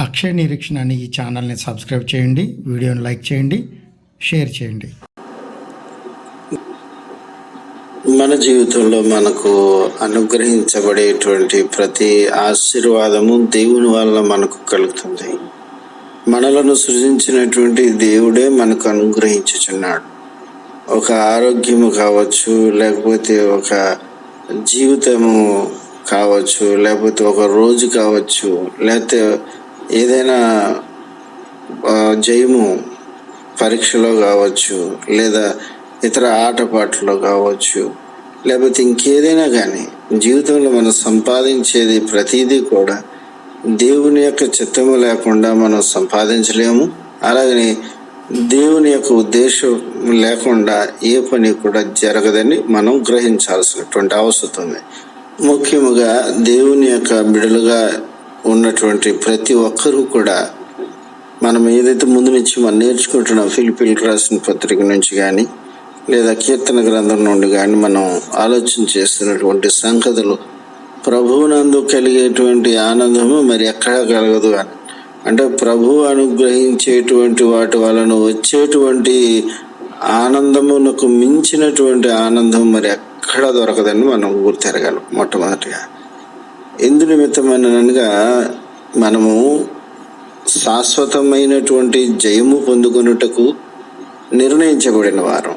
అక్షయ నిరీక్షణ అనే ఈ ఛానల్ని సబ్స్క్రైబ్ చేయండి వీడియోని లైక్ చేయండి షేర్ చేయండి. మన జీవితంలో మనకు అనుగ్రహించబడేటువంటి ప్రతి ఆశీర్వాదము దేవుని వల్ల మనకు కలుగుతుంది. మనలను సృజించినటువంటి దేవుడే మనకు అనుగ్రహించుచున్నాడు. ఒక ఆరోగ్యము కావచ్చు లేకపోతే ఒక జీవితము కావచ్చు లేకపోతే ఒక రోజు కావచ్చు లేకపోతే ఏదైనా జయము పరీక్షలో కావచ్చు లేదా ఇతర ఆటపాటలో కావచ్చు లేకపోతే ఇంకేదైనా కానీ జీవితంలో మనం సంపాదించేది ప్రతిదీ కూడా దేవుని యొక్క చిత్తము లేకుండా మనం సంపాదించలేము. అలాగని దేవుని యొక్క ఉద్దేశం లేకుండా ఏ పని కూడా జరగదని మనం గ్రహించాల్సినటువంటి అవసరం ఉంది. ముఖ్యముగా దేవుని యొక్క బిడలుగా ఉన్నటువంటి ప్రతి ఒక్కరూ కూడా మనం ఏదైతే ముందు నుంచి మనం నేర్చుకుంటున్నాం ఫిలిపిల్ రాసిన పత్రిక నుంచి కానీ లేదా కీర్తన గ్రంథం నుండి కానీ మనం ఆలోచన చేస్తున్నటువంటి సంగతులు ప్రభువునందు కలిగేటువంటి ఆనందము మరి ఎక్కడా కలగదు అని. అంటే ప్రభు అనుగ్రహించేటువంటి వాటి వలన వచ్చేటువంటి ఆనందమునకు మించినటువంటి ఆనందం మరి ఎక్కడా దొరకదని మనం గుర్తెరగాలి మొట్టమొదటిగా. ఎందు నిమిత్తమనగా మనము శాశ్వతమైనటువంటి జయము పొందుకొనుటకు నిర్ణయించబడిన వారం.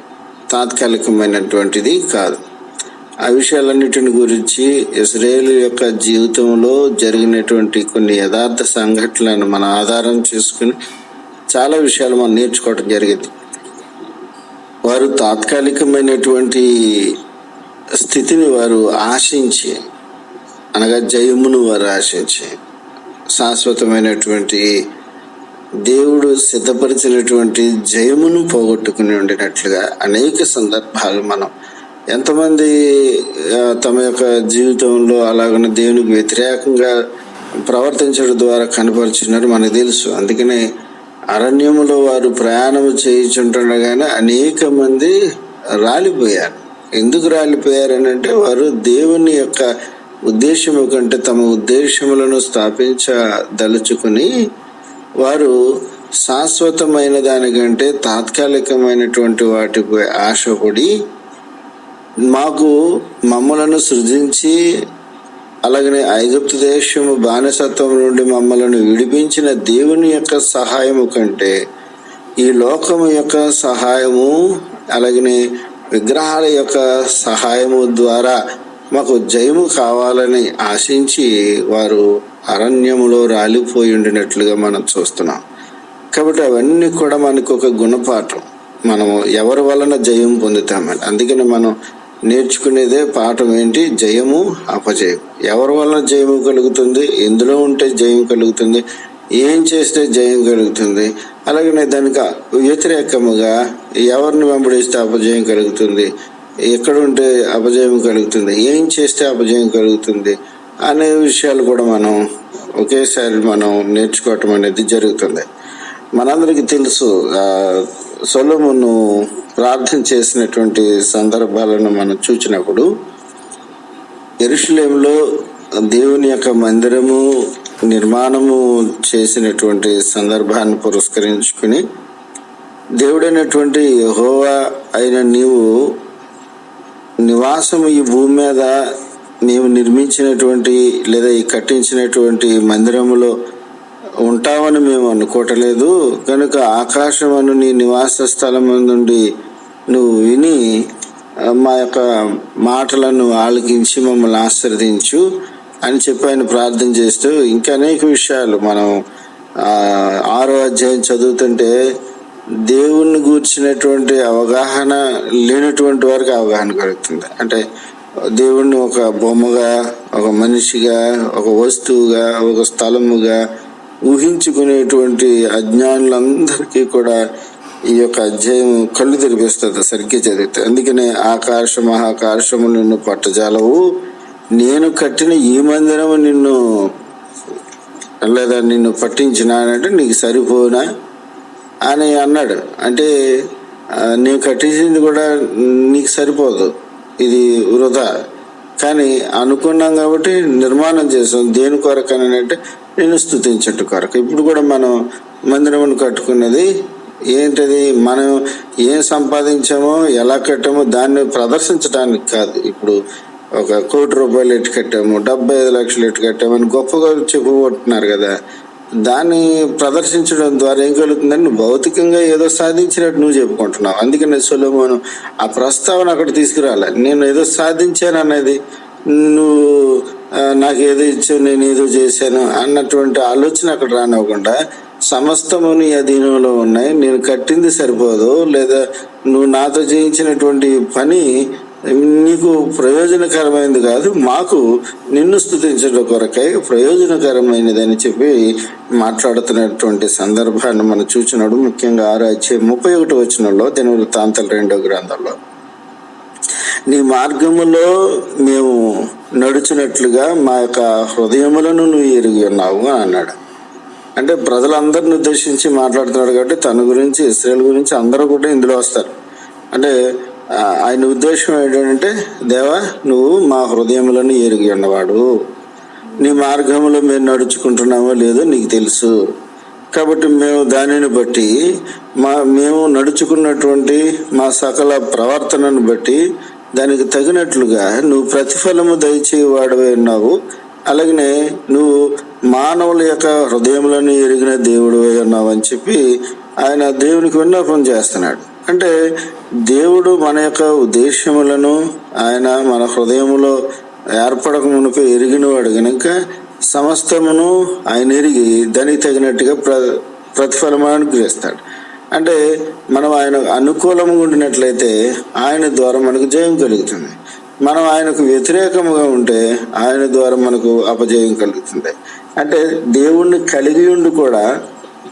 తాత్కాలికమైనటువంటిది కాదు. ఆ విషయాలన్నిటిని గురించి ఇస్రాయేల్ యొక్క జీవితంలో జరిగినటువంటి కొన్ని యథార్థ సంఘటనలను మన ఆధారం చేసుకుని చాలా విషయాలు మనం నేర్చుకోవడం జరిగింది. వారు తాత్కాలికమైనటువంటి స్థితిని వారు ఆశించి అనగా జయమును వారు ఆశించి శాశ్వతమైనటువంటి దేవుడు సిద్ధపరిచినటువంటి జయమును పోగొట్టుకుని ఉండినట్లుగా అనేక సందర్భాలు మనం ఎంతమంది తమ యొక్క జీవితంలో అలాగనే దేవునికి వ్యతిరేకంగా ప్రవర్తించడం ద్వారా కనపరుచున్నారు మనకు తెలుసు. అందుకనే అరణ్యములో వారు ప్రయాణం చేయించుంటుండగానే అనేక మంది రాలిపోయారు. ఎందుకు రాలిపోయారు అని అంటే వారు దేవుని యొక్క ఉద్దేశము కంటే తమ ఉద్దేశములను స్థాపించదలుచుకుని వారు శాశ్వతమైన దానికంటే తాత్కాలికమైనటువంటి వాటిపై ఆశపడి మాకు మమ్మలను సృజించి అలాగనే ఐగుప్తు దేశము బానిసత్వం నుండి మమ్మలను విడిపించిన దేవుని యొక్క సహాయము కంటే ఈ లోకము యొక్క సహాయము అలాగనే విగ్రహాల యొక్క సహాయము ద్వారా మాకు జయము కావాలని ఆశించి వారు అరణ్యములో రాలిపోయి ఉండినట్లుగా మనం చూస్తున్నాం. కాబట్టి అవన్నీ కూడా మనకు ఒక గుణపాఠం. మనము ఎవరి వలన జయం పొందుతామని. అందుకని మనం నేర్చుకునేదే పాఠం ఏంటి? జయము అపజయం. ఎవరి వలన జయము కలుగుతుంది? ఎందులో ఉంటే జయం కలుగుతుంది? ఏం చేస్తే జయం కలుగుతుంది? అలాగనే దానికి వ్యతిరేకముగా ఎవరిని వెంబడిస్తే అపజయం కలుగుతుంది? ఎక్కడ ఉంటే అపజయం కలుగుతుంది ఏం చేస్తే అపజయం కలుగుతుంది అనే విషయాలు కూడా మనం ఒకేసారి మనం నేర్చుకోవటం అనేది జరుగుతుంది. మనందరికీ తెలుసు సొలమును ప్రార్థన చేసినటువంటి సందర్భాలను మనం చూచినప్పుడు ఎరుషులేంలో దేవుని యొక్క మందిరము నిర్మాణము చేసినటువంటి సందర్భాన్ని పురస్కరించుకుని దేవుడైనటువంటి హోవా అయిన నీవు నివాసం ఈ భూమి మీద నీవు నిర్మించినటువంటి లేదా ఈ కట్టించినటువంటి మందిరములో ఉంటామని మేము అనుకోవటలేదు. కనుక ఆకాశమను నీ నివాస స్థలం నుండి నువ్వు విని మా యొక్క మాటలను ఆలకించి మమ్మల్ని ఆశ్రదించు అని చెప్పి ఆయన ప్రార్థన చేస్తూ ఇంకా అనేక విషయాలు మనం ఆరో అధ్యాయం చదువుతుంటే దేవుణ్ణి గూర్చినటువంటి అవగాహన లేనటువంటి వారికి అవగాహన కలుగుతుంది. అంటే దేవుణ్ణి ఒక బొమ్మగా ఒక మనిషిగా ఒక వస్తువుగా ఒక స్థలముగా ఊహించుకునేటువంటి అజ్ఞానులందరికీ కూడా ఈ యొక్క అధ్యాయం కళ్ళు తెరిపిస్తుంది సరిగ్గా చదివితే. అందుకనే ఆకాశ మహాకాశము నిన్ను పట్టజాలవు నేను కట్టిన ఈ మందిరము నిన్ను లేదా నిన్ను పట్టించినానంటే నీకు సరిపోనా? అని అన్నాడు. అంటే నేను కట్టించింది కూడా నీకు సరిపోదు. ఇది వృధా. కానీ అనుకున్నాం కాబట్టి నిర్మాణం చేసాం. దేని కొరకు అని అంటే నేను స్థుతించట్టు కొరకు. ఇప్పుడు కూడా మనం మందిరమును కట్టుకున్నది ఏంటది? మనం ఏం సంపాదించామో ఎలా కట్టామో దాన్ని ప్రదర్శించడానికి కాదు. ఇప్పుడు ఒక కోటి రూపాయలు ఎట్టు కట్టాము డెబ్బై ఐదు లక్షలు ఎట్టు కట్టాము అని గొప్పగా చెప్పుకుంటున్నారు కదా. దాన్ని ప్రదర్శించడం ద్వారా ఏం కలుగుతుందని నువ్వు భౌతికంగా ఏదో సాధించినట్టు నువ్వు చెప్పుకుంటున్నావు. అందుకని సొలోమోను ఆ ప్రస్తావన అక్కడ తీసుకురాలే. నేను ఏదో సాధించాను అనేది నువ్వు నాకు ఏదో ఇచ్చావు నేను ఏదో చేశాను అన్నటువంటి ఆలోచన అక్కడ రానివ్వకుండా సమస్తము నీ అధీనంలో ఉన్నాయి. నేను కట్టింది సరిపోదు. లేదా నువ్వు నాతో చేయించినటువంటి పని నీకు ప్రయోజనకరమైనది కాదు మాకు నిన్ను స్థుతించడం కొరకై ప్రయోజనకరమైనదని చెప్పి మాట్లాడుతున్నటువంటి సందర్భాన్ని మనం చూచినాడు ముఖ్యంగా ఆరు ముప్పై ఒకటి వచ్చినలో దిన వృత్తాంతాల రెండో గ్రంథంలో. నీ మార్గములో మేము నడుచున్నట్లుగా మా యొక్క హృదయములను నువ్వు ఎరిగి ఉన్నావు అని అన్నాడు. అంటే ప్రజలందరిని ఉద్దేశించి మాట్లాడుతున్నాడు కాబట్టి తన గురించి ఇస్రాయల్ గురించి అందరూ కూడా ఇందులో వస్తారు. అంటే ఆయన ఉద్దేశం ఏంటంటే దేవా నువ్వు మా హృదయములను ఎరిగి ఉన్నవాడు. నీ మార్గంలో మేము నడుచుకుంటున్నామో లేదో నీకు తెలుసు. కాబట్టి మేము దానిని బట్టి మా మేము నడుచుకున్నటువంటి మా సకల ప్రవర్తనను బట్టి దానికి తగినట్లుగా నువ్వు ప్రతిఫలము దయచేవాడవే ఉన్నావు. అలాగనే నువ్వు మానవుల యొక్క హృదయములను ఎరిగిన దేవుడు ఉన్నావు అని చెప్పి ఆయన దేవునికి విన్నపం చేస్తున్నాడు. అంటే దేవుడు మన యొక్క ఉద్దేశములను ఆయన మన హృదయములో ఏర్పడక ఎరిగిన ఎరిగినవాడు గనుక సమస్తమును ఆయన ఎరిగి దానికి తగినట్టుగా ప్ర ప్రతిఫలం అనుగ్రహిస్తాడు. అంటే మనం ఆయన అనుకూలంగా ఉండినట్లయితే ఆయన ద్వారా మనకు జయం కలుగుతుంది. మనం ఆయనకు వ్యతిరేకముగా ఉంటే ఆయన ద్వారా మనకు అపజయం కలుగుతుంది. అంటే దేవుణ్ణి కలిగి ఉండి కూడా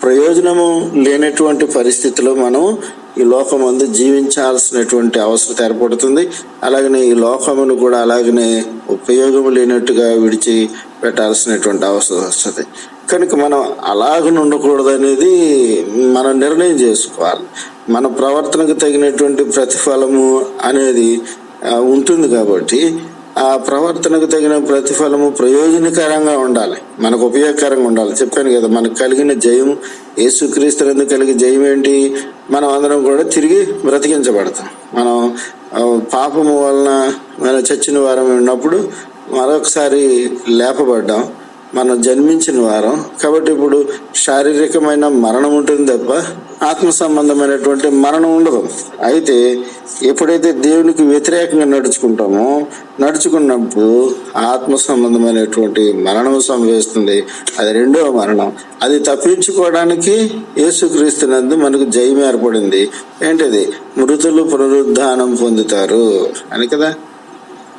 ప్రయోజనము లేనటువంటి పరిస్థితిలో మనం ఈ లోకమందు జీవించాల్సినటువంటి అవసరం ఏర్పడుతుంది. అలాగనే ఈ లోకమును కూడా అలాగనే ఉపయోగం లేనట్టుగా విడిచి పెట్టాల్సినటువంటి అవసరం వస్తుంది. కనుక మనం అలాగ ఉండకూడదు అనేది మనం నిర్ణయం చేసుకోవాలి. మన ప్రవర్తనకు తగినటువంటి ప్రతిఫలము అనేది ఉంటుంది కాబట్టి ఆ ప్రవర్తనకు తగిన ప్రతిఫలము ప్రయోజనకరంగా ఉండాలి. మనకు ఉపయోగకరంగా ఉండాలి. చెప్పాను కదా మనకు కలిగిన జయం యేసుక్రీస్తునందు కలిగిన జయం ఏంటి? మనం అందరం కూడా తిరిగి బ్రతికించబడతాం. మనం పాపము వలన మనం చచ్చిన వారం ఉన్నప్పుడు మరొకసారి లేపబడ్డాం. మనం జన్మించిన వారం. కాబట్టి ఇప్పుడు శారీరకమైన మరణం ఉంటుంది తప్ప ఆత్మ సంబంధమైనటువంటి మరణం ఉండదు. అయితే ఎప్పుడైతే దేవునికి వ్యతిరేకంగా నడుచుకుంటామో నడుచుకున్నప్పుడు ఆత్మ సంబంధమైనటువంటి మరణం సంభవిస్తుంది. అది రెండవ మరణం. అది తప్పించుకోవడానికి యేసుక్రీస్తునందు మనకు జయం ఏర్పడింది. ఏంటిది? మృతులు పునరుద్ధానం పొందుతారు. అని కదా?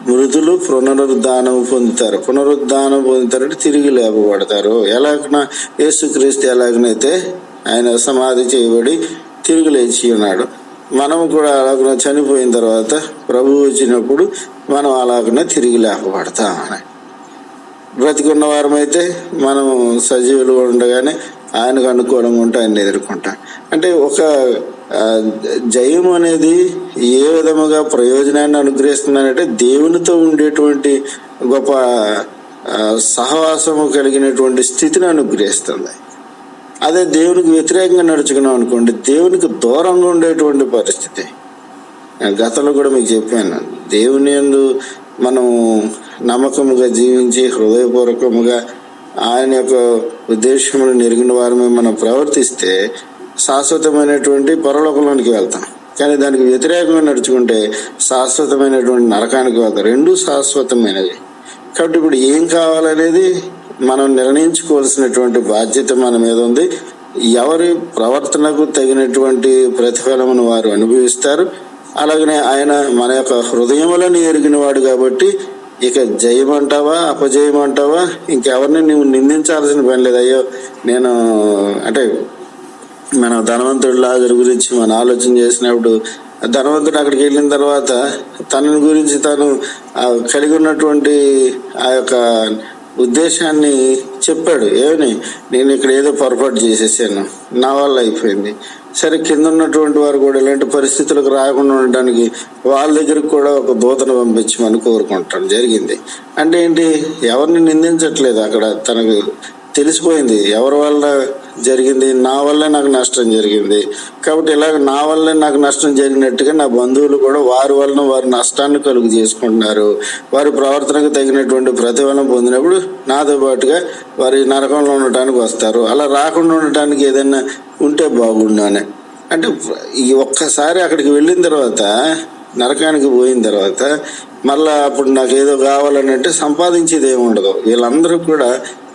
మృతులు పునరుద్ధానం పొందుతారు. పునరుద్ధానం పొందుతారంటే తిరిగి లేపబడతారు. ఎలాగన? యేసుక్రీస్తు ఎలాగనైతే ఆయన సమాధి చేయబడి తిరిగి లేచి ఉన్నాడు. మనం కూడా అలాగనే చనిపోయిన తర్వాత ప్రభు వచ్చినప్పుడు మనం అలాగనే తిరిగి లేకపడతామని బ్రతికున్న వారమైతే మనం సజీవులు ఉండగానే ఆయనకు అనుకూలంగా ఉంటే ఆయన ఎదుర్కొంటాం. అంటే ఒక జయం అనేది ఏ విధముగా ప్రయోజనాన్ని అనుగ్రహిస్తుందనంటే దేవునితో ఉండేటువంటి గొప్ప సహవాసము కలిగినటువంటి స్థితిని అనుగ్రహిస్తుంది. అదే దేవునికి వ్యతిరేకంగా నడుచుకున్నాం అనుకోండి దేవునికి దూరంగా ఉండేటువంటి పరిస్థితి. గతంలో కూడా మీకు చెప్పాను దేవుని ఎందు మనం నమ్మకముగా జీవించి హృదయపూర్వకముగా ఆయన యొక్క ఉద్దేశములు నెరిగిన వారమే మనం ప్రవర్తిస్తే శాశ్వతమైనటువంటి పరలోకంలోనికి వెళ్తాం. కానీ దానికి వ్యతిరేకంగా నడుచుకుంటే శాశ్వతమైనటువంటి నరకానికి వెళ్తాం. రెండు శాశ్వతమైనవి. కాబట్టి ఇప్పుడు ఏం కావాలనేది మనం నిర్ణయించుకోవాల్సినటువంటి బాధ్యత మన మీద ఉంది. ఎవరి ప్రవర్తనకు తగినటువంటి ప్రతిఫలమును వారు అనుభవిస్తారు. అలాగనే ఆయన మన యొక్క హృదయములను ఎరిగిన వాడు కాబట్టి ఇక జయం అంటావా అపజయం అంటావా ఇంకెవరిని నువ్వు నిందించాల్సిన పని లేదు. అయ్యో నేను అంటే మన ధనవంతుడు లాజర్ గురించి మనం ఆలోచన చేసినప్పుడు ధనవంతుడు అక్కడికి వెళ్ళిన తర్వాత తనని గురించి తను కలిగి ఉన్నటువంటి ఆ యొక్క ఉద్దేశాన్ని చెప్పాడు. ఏమని? నేను ఇక్కడ ఏదో పొరపాటు చేసేసాను. నా వల్ల అయిపోయింది. సరే కింద ఉన్నటువంటి వారు కూడా ఇలాంటి పరిస్థితులకు రాకుండా ఉండడానికి వాళ్ళ దగ్గరికి కూడా ఒక దూతను పంపించమని కోరుకుంటాం జరిగింది. అంటే ఏంటి? ఎవరిని నిందించట్లేదు అక్కడ తనకు తెలిసిపోయింది. ఎవరి వల్ల జరిగింది? నా వల్లే నాకు నష్టం జరిగింది. కాబట్టి ఇలాగ నా వల్లే నాకు నష్టం జరిగినట్టుగా నా బంధువులు కూడా వారి వలన వారి నష్టాన్ని కలుగు చేసుకుంటున్నారు. వారి ప్రవర్తనకు తగినటువంటి ప్రతిఫలం పొందినప్పుడు నాతో పాటుగా వారి నరకంలో ఉండటానికి వస్తారు. అలా రాకుండా ఉండటానికి ఏదైనా ఉంటే బాగుండు అని అంటే ఈ ఒక్కసారి అక్కడికి వెళ్ళిన తర్వాత నరకానికి పోయిన తర్వాత మళ్ళా అప్పుడు నాకు ఏదో కావాలని అంటే సంపాదించేది ఏమి ఉండదు. వీళ్ళందరూ కూడా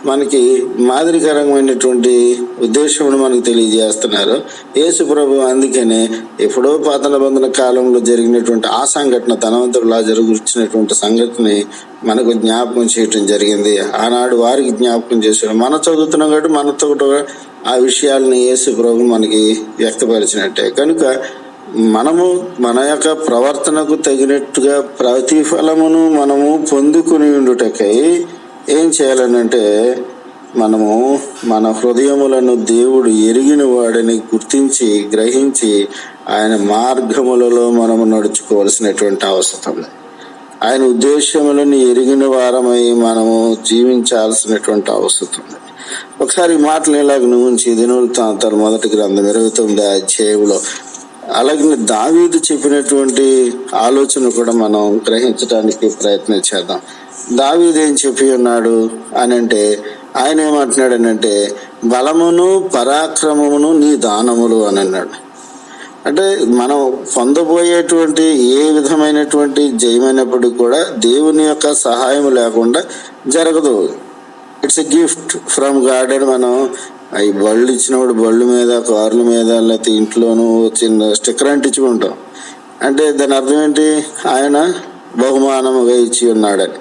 మనకి మాదిరికరమైనటువంటి ఉద్దేశమును మనకు తెలియజేస్తున్నారు. యేసు ప్రభు అందుకనే ఎప్పుడో పాతన బంధన కాలంలో జరిగినటువంటి ఆ సంఘటన ధనవంతుడులా జరుగుతున్నటువంటి సంఘటనని మనకు జ్ఞాపకం చేయటం జరిగింది. ఆనాడు వారికి జ్ఞాపకం చేశారు. మన చదువుతున్నాం కాబట్టి మనతో ఆ విషయాలని యేసు ప్రభు మనకి వ్యక్తపరిచినట్టే. కనుక మనము మన యొక్క ప్రవర్తనకు తగినట్టుగా ప్రతిఫలమును మనము పొందుకుని ఉండుటకై ఏం చేయాలనంటే మనము మన హృదయములను దేవుడు ఎరిగిన వాడిని గుర్తించి గ్రహించి ఆయన మార్గములలో మనము నడుచుకోవాల్సినటువంటి అవసరం. ఆయన ఉద్దేశములను ఎరిగిన వారమై మనము జీవించాల్సినటువంటి అవసరం. ఒకసారి మాటలు ఇలాగ నుంచి దినవృత్తాంతాలు మొదటి గ్రంథం ఇరవై తొమ్మిది అధ్యాయంలో అలాగే దావీదు చెప్పినటువంటి ఆలోచన కూడా మనం గ్రహించడానికి ప్రయత్నం చేద్దాం. దావీదేం చెప్పి ఉన్నాడు అని అంటే ఆయన ఏమంటున్నాడు అని అంటే బలమును పరాక్రమమును నీ దానములు అని అన్నాడు. అంటే మనం పొందబోయేటువంటి ఏ విధమైనటువంటి జయమైనప్పటికీ కూడా దేవుని యొక్క సహాయం లేకుండా జరగదు. It's a gift from God అని మనం అవి బళ్ళు ఇచ్చినప్పుడు బళ్ళు మీద కార్ల మీద లేకపోతే ఇంట్లోనూ చిన్న స్టిక్కర్ అంటించుకుంటాం. అంటే దాని అర్థం ఏంటి? ఆయన బహుమానముగా ఇచ్చి ఉన్నాడని.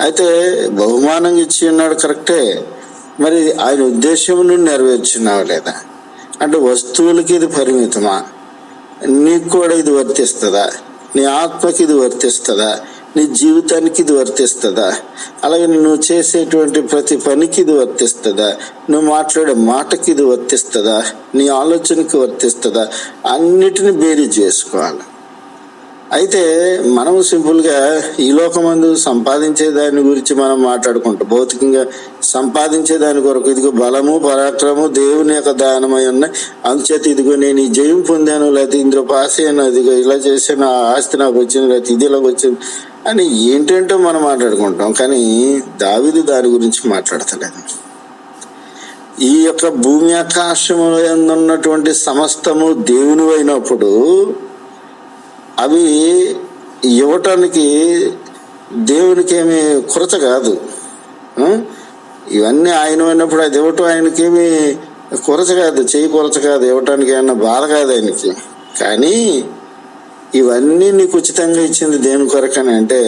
అయితే బహుమానం ఇచ్చి ఉన్నాడు కరెక్టే. మరి ఆయన ఉద్దేశమును నెరవేర్చున్నావు లేదా? అంటే వస్తువులకి ఇది పరిమితమా? నీకు కూడా ఇది వర్తిస్తుందా? నీ ఆత్మకి ఇది వర్తిస్తుందా? నీ జీవితానికి ఇది వర్తిస్తుందా? అలాగే నువ్వు చేసేటువంటి ప్రతి పనికి ఇది వర్తిస్తుందా? నువ్వు మాట్లాడే మాటకి ఇది వర్తిస్తుందా? నీ ఆలోచనకి వర్తిస్తుందా? అన్నిటిని బేరీ చేసుకోవాలి. అయితే మనం సింపుల్గా ఈ లోకమందు సంపాదించే దాని గురించి మనం మాట్లాడుకుంటాం భౌతికంగా సంపాదించే దాని కొరకు ఇదిగో బలము పరాక్రమము దేవుని యొక్క దానమై ఉన్నాయి. అందుచేత ఇదిగో నేను ఈ జయం పొందాను లేకపోతే ఇందులో పాస్ అయ్యాను ఇదిగో ఇలా చేశాను ఆ ఆస్తి నాకు వచ్చింది లేకపోతే ఇది ఇలా వచ్చింది అని ఏంటంటో మనం మాట్లాడుకుంటాం. కానీ దావిది దాని గురించి మాట్లాడతలేదు. ఈ యొక్క భూమి ఆకాశములో ఉన్నటువంటి సమస్తము దేవుని అయినప్పుడు అవి ఇవ్వటానికి దేవునికి ఏమి కొరత కాదు. ఇవన్నీ ఆయన అయినప్పుడు అది ఇవ్వటం ఆయనకేమి కొరత కాదు చేయి కొరత కాదు ఇవ్వటానికి ఏమన్నా బాధ కాదు ఆయనకి. కానీ ఇవన్నీ నీకు ఉచితంగా ఇచ్చింది దేని కొరకని అంటే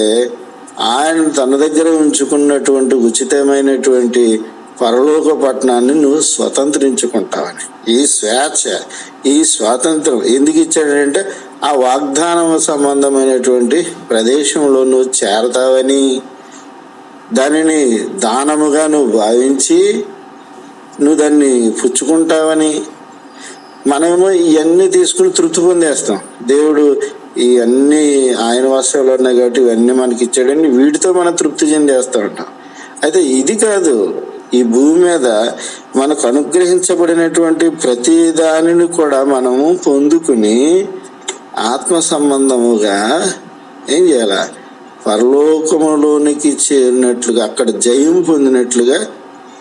ఆయన తన దగ్గర ఉంచుకున్నటువంటి ఉచితమైనటువంటి పరలోక పట్టణాన్ని నువ్వు స్వతంత్రించుకుంటావని. ఈ స్వేచ్ఛ ఈ స్వాతంత్రం ఎందుకు ఇచ్చాడంటే ఆ వాగ్దానం సంబంధమైనటువంటి ప్రదేశంలో నువ్వు చేరతావని. దానిని దానముగా నువ్వు భావించి నువ్వు దాన్ని పుచ్చుకుంటావని. మనమేమో ఇవన్నీ తీసుకుని తృప్తి పొందేస్తాం. దేవుడు ఇవన్నీ ఆయన వాస్తవాలు ఉన్నాయి కాబట్టి ఇవన్నీ మనకి ఇచ్చాడని వీటితో మనం తృప్తి చెందేస్తూ ఉంటాం. అయితే ఇది కాదు. ఈ భూమి మీద మనకు అనుగ్రహించబడినటువంటి ప్రతి దానిని కూడా మనము పొందుకుని ఆత్మ సంబంధముగా ఏం చేయాల? పరలోకములోనికి చేరినట్లుగా అక్కడ జయం పొందినట్లుగా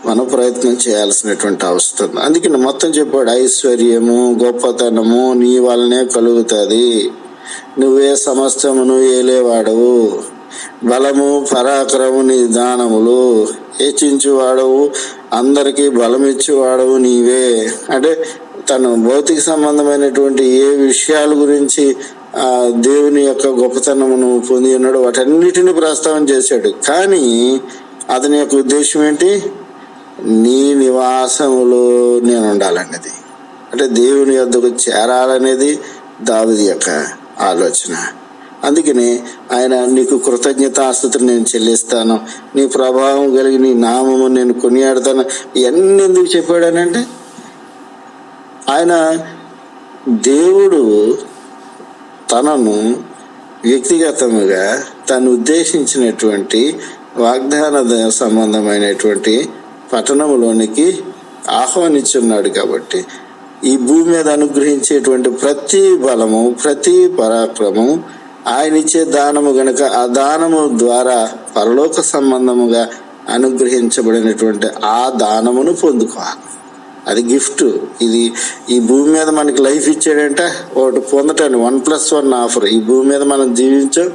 మనం ప్రయత్నం చేయాల్సినటువంటి అవసరం. అందుకని మొత్తం చెప్పాడు ఐశ్వర్యము గొప్పతనము నీ వల్లనే కలుగుతుంది. నువ్వే సమస్తమును ఏలేవాడవు. బలము పరాక్రము నీ దానములు హెచ్చించువాడవు అందరికీ బలమిచ్చేవాడవు నీవే. అంటే తను భౌతిక సంబంధమైనటువంటి ఏ విషయాల గురించి ఆ దేవుని యొక్క గొప్పతనమును పొంది ఉన్నాడు వాటన్నిటిని ప్రస్తావన చేశాడు. కానీ అతని యొక్క ఉద్దేశం ఏంటి? నీ నివాసములో నేను ఉండాలనేది అంటే దేవుని యొద్దకు చేరాలనేది దావిది యొక్క ఆలోచన. అందుకని ఆయన నీకు కృతజ్ఞతాస్థుతులు నేను చెల్లిస్తాను. నీ ప్రభావం కలిగి నీ నామము నేను కొనియాడతాను. ఇవన్నీ ఎందుకు చెప్పాడనంటే ఆయన దేవుడు తనను వ్యక్తిగతముగా తను ఉద్దేశించినటువంటి వాగ్దాన సంబంధమైనటువంటి పట్టణంలోనికి ఆహ్వానించున్నాడు కాబట్టి ఈ భూమి మీద అనుగ్రహించేటువంటి ప్రతి బలము ప్రతి పరాక్రమం ఆయన ఇచ్చే దానము గనుక ఆ దానము ద్వారా పరలోక సంబంధముగా అనుగ్రహించబడినటువంటి ఆ దానమును పొందుకోవాలి. అది గిఫ్ట్. ఇది ఈ భూమి మీద మనకి లైఫ్ ఇచ్చాడంటే ఒకటి పొందటాన్ని వన్ ప్లస్ వన్ ఆఫర్. ఈ భూమి మీద మనం జీవించాం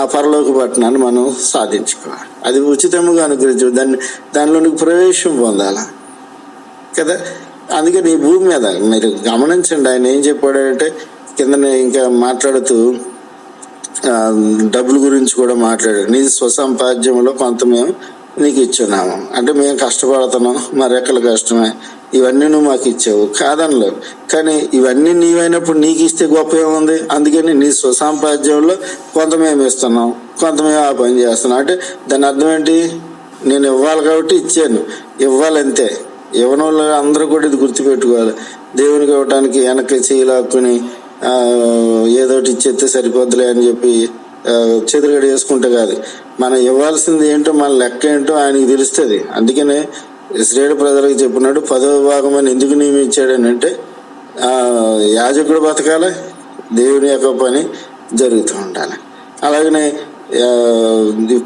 ఆ పరలోక పట్టణాన్ని మనం సాధించుకోవాలి. అది ఉచితముగా అనుగ్రహించు దాన్ని దానిలోనికి ప్రవేశం పొందాలి? కదా? అందుకని ఈ భూమి మీద మీరు గమనించండి ఆయన ఏం చెప్పాడంటే కిందనే ఇంకా మాట్లాడుతూ డబ్బుల గురించి కూడా మాట్లాడాడు నీ స్వసంపాద్యంలో కొంత మేము నీకు ఇచ్చున్నాము. అంటే మేము కష్టపడుతున్నాం మా రెక్కల కష్టమే. ఇవన్నీ నువ్వు మాకు ఇచ్చావు. కాదనలేవు కానీ ఇవన్నీ నీవైనప్పుడు నీకు ఇస్తే గొప్ప ఏముంది? అందుకని నీ స్వసంపాద్యంలో కొంత మేము ఇస్తున్నాం కొంత మేము ఆ పని చేస్తున్నాం. అంటే దాని అర్థం ఏంటి? నేను ఇవ్వాలి కాబట్టి ఇచ్చాను. ఇవ్వాలంతే. ఇవ్వని వాళ్ళు అందరూ కూడా ఇది గుర్తుపెట్టుకోవాలి. దేవునికి ఇవ్వడానికి వెనక్కి చేయలాక్కుని ఏదోటి ఇచ్చేస్తే సరిపోద్దులే అని చెప్పి ఆ, చేసుకుంటే కాదు. మనం ఇవ్వాల్సింది ఏంటో మన లెక్క ఏంటో ఆయనకి తెలుస్తుంది. అందుకనే ఇస్రాయేల్ ప్రజలకు చెప్పినాడు పదవ భాగం అని ఎందుకు నియమించాడనంటే యాజకుడు బతకాలి దేవుని యొక్క పని జరుగుతూ ఉండాలి. అలాగనే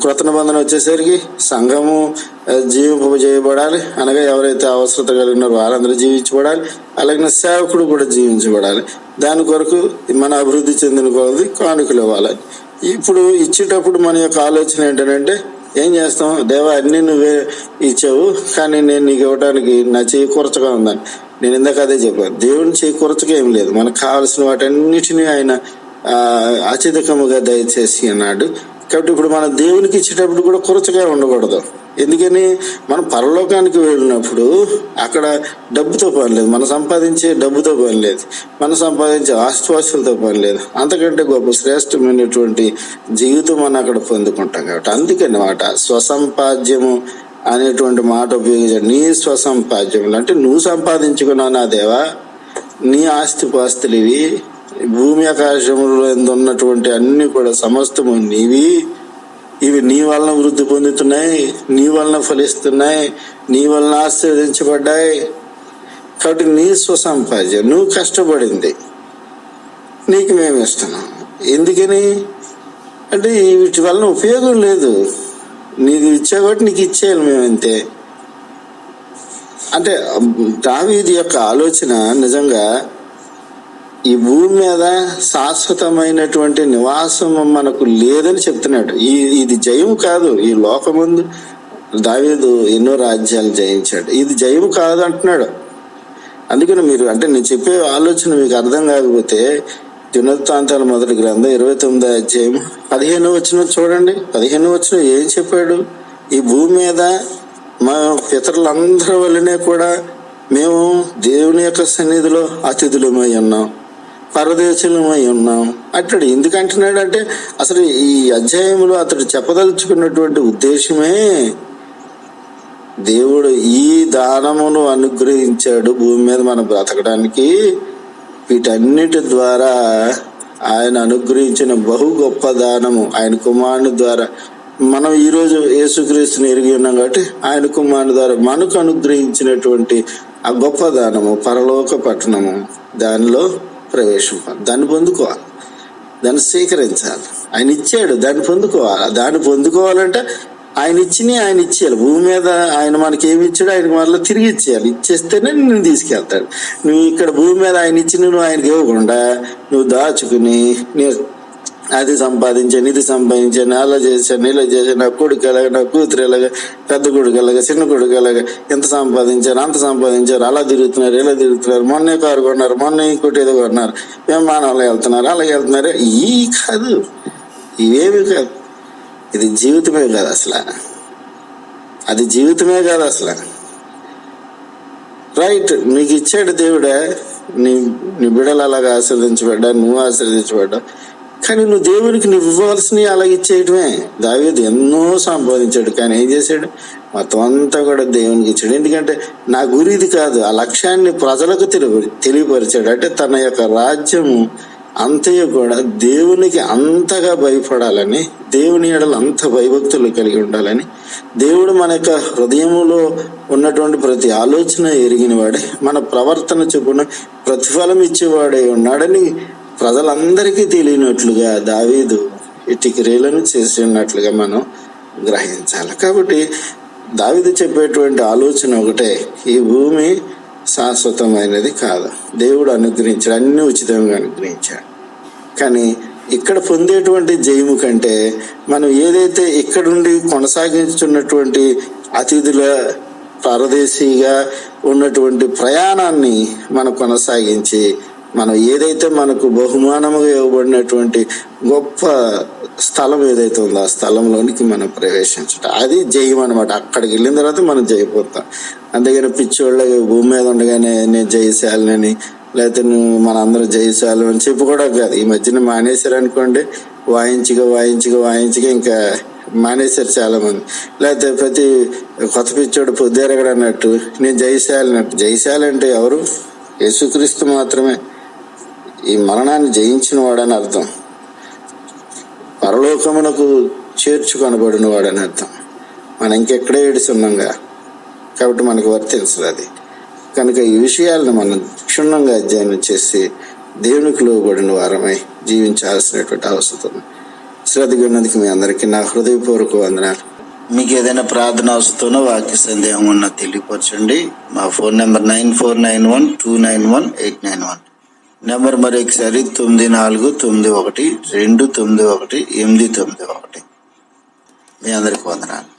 కృత నిబంధన వచ్చేసరికి సంఘము ఆ, జీవింప చేయబడాలి. అనగా ఎవరైతే అవసరత కలిగినారో వారందరూ జీవించబడాలి. అలాగే సేవకుడు కూడా జీవించబడాలి. దాని కొరకు మన అభివృద్ధి చెందిన కొలది కానుకలు ఇవ్వాలి. ఇప్పుడు ఇచ్చేటప్పుడు మన యొక్క ఆలోచన ఏంటంటే ఏం చేస్తాం? దేవా అన్ని నువ్వే ఇచ్చావు కానీ నేను నీకు ఇవ్వడానికి నా చేయి కొరచగా ఉందని. నేను ఇందాక అదే చెప్పాను. దేవుని చేయి కొరచగా ఏం లేదు. మనకు కావాల్సిన వాటన్నిటిని ఆయన అత్యధికముగా దయచేసి అన్నాడు. కాబట్టి ఇప్పుడు మన దేవునికి ఇచ్చేటప్పుడు కూడా కురచగా ఉండకూడదు. ఎందుకని మనం పరలోకానికి వెళ్ళినప్పుడు అక్కడ డబ్బుతో పని లేదు మనం సంపాదించే డబ్బుతో పని లేదు మనం సంపాదించే ఆస్తుపాస్తులతో పని లేదు అంతకంటే గొప్ప శ్రేష్టమైనటువంటి జీవితం మనం అక్కడ పొందుకుంటాం కాబట్టి అందుకని మాట స్వసంపాద్యము అనేటువంటి మాట ఉపయోగించాడు నీ స్వసంపాద్యములు. అంటే నువ్వు సంపాదించుకున్నావు నా దేవా నీ ఆస్తి పాస్తులు ఇవి భూమి ఆకాశములో ఉన్నటువంటి అన్ని కూడా సమస్తము నీవి. ఇవి నీ వలన వృద్ధి పొందుతున్నాయి నీ వలన ఫలిస్తున్నాయి నీ వలన ఆశీర్వదించబడ్డాయి. కాబట్టి నీ స్వసంపాద్యం నువ్వు కష్టపడింది. నీకు మేము ఇస్తున్నాం ఎందుకని? అంటే వీటి వలన ఉపయోగం లేదు. నీకు ఇచ్చా కాబట్టి నీకు ఇచ్చేయాలి మేము అంతే అంటే దావీది యొక్క ఆలోచన నిజంగా ఈ భూమి మీద శాశ్వతమైనటువంటి నివాసం మనకు లేదని చెప్తున్నాడు. ఈ ఇది జయం కాదు. ఈ లోకముందు దావీదు ఎన్నో రాజ్యాలు జయించాడు. ఇది జయం కాదు అంటున్నాడు. అందుకని మీరు అంటే నేను చెప్పే ఆలోచన మీకు అర్థం కాకపోతే దినవృత్తాంతాల మొదటి గ్రంథం ఇరవై తొమ్మిదో అధ్యాయం పదిహేను వచ్చిన చూడండి. పదిహేను వచ్చిన ఏం చెప్పాడు? ఈ భూమి మీద మా పితరులందరి వల్లనే కూడా మేము దేవుని యొక్క సన్నిధిలో అతిథులమై ఉన్నాం. పరదేశులమై ఉన్నాం. అట్లాడు ఎందుకంటున్నాడు అంటే అసలు ఈ అధ్యాయంలో అతడు చెప్పదలుచుకున్నటువంటి ఉద్దేశమే దేవుడు ఈ దానమును అనుగ్రహించాడు భూమి మీద మనం బ్రతకడానికి. వీటన్నిటి ద్వారా ఆయన అనుగ్రహించిన బహు గొప్ప దానము ఆయన కుమారుని ద్వారా. మనం ఈరోజు యేసుక్రీస్తుని ఎరిగి ఉన్నాం కాబట్టి ఆయన కుమారుని ద్వారా మనకు అనుగ్రహించినటువంటి ఆ గొప్ప దానము పరలోక పట్టణము. దానిలో ప్రవేశింపాలి దాన్ని పొందుకోవాలి. దాన్ని స్వీకరించాలి. ఆయన ఇచ్చాడు దాన్ని పొందుకోవాలి. దాన్ని పొందుకోవాలంటే ఆయన ఇచ్చినవి ఆయన ఇచ్చేయాలి. భూమి మీద ఆయన మనకి ఏమి ఇచ్చాడు ఆయనకు మళ్ళీ తిరిగి ఇచ్చేయాలి. ఇచ్చేస్తేనే నిన్ను తీసుకెళ్తాడు. నువ్వు ఇక్కడ భూమి మీద ఆయన ఇచ్చి నువ్వు ఆయనకి ఇవ్వకుండా నువ్వు దాచుకుని నేను అది సంపాదించాను ఇది సంపాదించాను అలా చేశాను ఇలా చేశాను నా కొడుకు ఎలాగ నా కూతురు ఎలాగ పెద్ద కొడుకు ఎలాగ చిన్న కొడుకు ఎలాగ ఎంత సంపాదించారు అంత సంపాదించారు అలా తిరుగుతున్నారు ఇలా తిరుగుతున్నారు మొన్నే కారు కొన్నారు మొన్న ఇంకోటి ఏదో కొన్నారు విమానంలో వెళ్తున్నారు అలాగే వెళ్తున్నారు. ఈ కాదు ఇవేమి కాదు. ఇది జీవితమే కాదు అసలు. అది జీవితమే కాదు అసలు. రైట్ నీకు ఇచ్చాడు దేవుడే నీ నీ బిడలు అలాగా ఆశీర్వదించబడ్డా నువ్వు ఆశీర్దించబడ్డావు కానీ నువ్వు దేవునికి నువ్వు ఇవ్వాల్సినవి అలా ఇచ్చేయటమే. దావేది ఎన్నో సంపాదించాడు కానీ ఏం చేశాడు? మొత్తం అంతా కూడా దేవునికి ఇచ్చాడు. ఎందుకంటే నా గురి ఇది కాదు ఆ లక్ష్యాన్ని ప్రజలకు తెలియ తెలియపరిచాడు. అంటే తన యొక్క రాజ్యము అంతయు కూడా దేవునికి అంతగా భయపడాలని దేవుని ఎడలు అంత భయభక్తులు కలిగి ఉండాలని దేవుడు మన యొక్క హృదయములో ఉన్నటువంటి ప్రతి ఆలోచన ఎరిగిన వాడే. మన ప్రవర్తన చొప్పున ప్రతిఫలం ఇచ్చేవాడే ఉన్నాడని ప్రజలందరికీ తెలియనట్లుగా దావీదు ఇటు క్రియలను చేసి ఉన్నట్లుగా మనం గ్రహించాలి. కాబట్టి దావీదు చెప్పేటువంటి ఆలోచన ఒకటే ఈ భూమి శాశ్వతమైనది కాదు. దేవుడు అనుగ్రహించాడు అన్ని ఉచితంగా అనుగ్రహించాడు. కానీ ఇక్కడ పొందేటువంటి జయము కంటే మనం ఏదైతే ఇక్కడ నుండి కొనసాగించున్నటువంటి అతిథుల పరదేశీగా ఉన్నటువంటి ప్రయాణాన్ని మనం కొనసాగించి మనం ఏదైతే మనకు బహుమానముగా ఇవ్వబడినటువంటి గొప్ప స్థలం ఏదైతే ఉందో ఆ స్థలంలోనికి మనం ప్రవేశించటం. అది జయం అనమాట అక్కడికి వెళ్ళిన తర్వాత మనం జయిపోతాం. అందుకని పిచ్చోళ్ళ భూమి మీద ఉండగానే నేను జయశాలని లేకపోతే నువ్వు మన జయశాలు జయశాలం అని చెప్పుకోవడం కాదు. ఈ మధ్యన మానేశారు అనుకోండి వాయించగా వాయించగా వాయించిగా ఇంకా మానేశారు చాలా మంది లేకపోతే ప్రతి కొత్త పిచ్చోడు పొద్దురగడు అన్నట్టు నేను జయశాలి అన్నట్టు జయశాలి అంటే ఎవరు? యేసుక్రీస్తు మాత్రమే. ఈ మరణాన్ని జయించిన వాడని అర్థం. పరలోకమునకు చేర్చుకొనబడిన వాడని అర్థం. మనం ఇంకెక్కడే ఏడుస్తున్నాంగా? కాబట్టి మనకు వర్తించదు అది. కనుక ఈ విషయాలను మనం క్షుణ్ణంగా అధ్యయనం చేసి దేవునికి లోబడిన వారమై జీవించాల్సినటువంటి అవసరం. ఉంది. శ్రద్ధగా ఉన్నందుకు మీ అందరికీ నా హృదయపూర్వక వందనాలు. మీకు ఏదైనా ప్రార్థన అవసరమో వాక్య సందేహం ఉన్నా తెలియపరచండి. మా phone number nine four nine one two nine one eight nine one. Number మరి ఒకసారి తొమ్మిది నాలుగు తొమ్మిది ఒకటి రెండు తొమ్మిది ఒకటి ఎనిమిది తొమ్మిది ఒకటి. మీ అందరికి వందనాలు.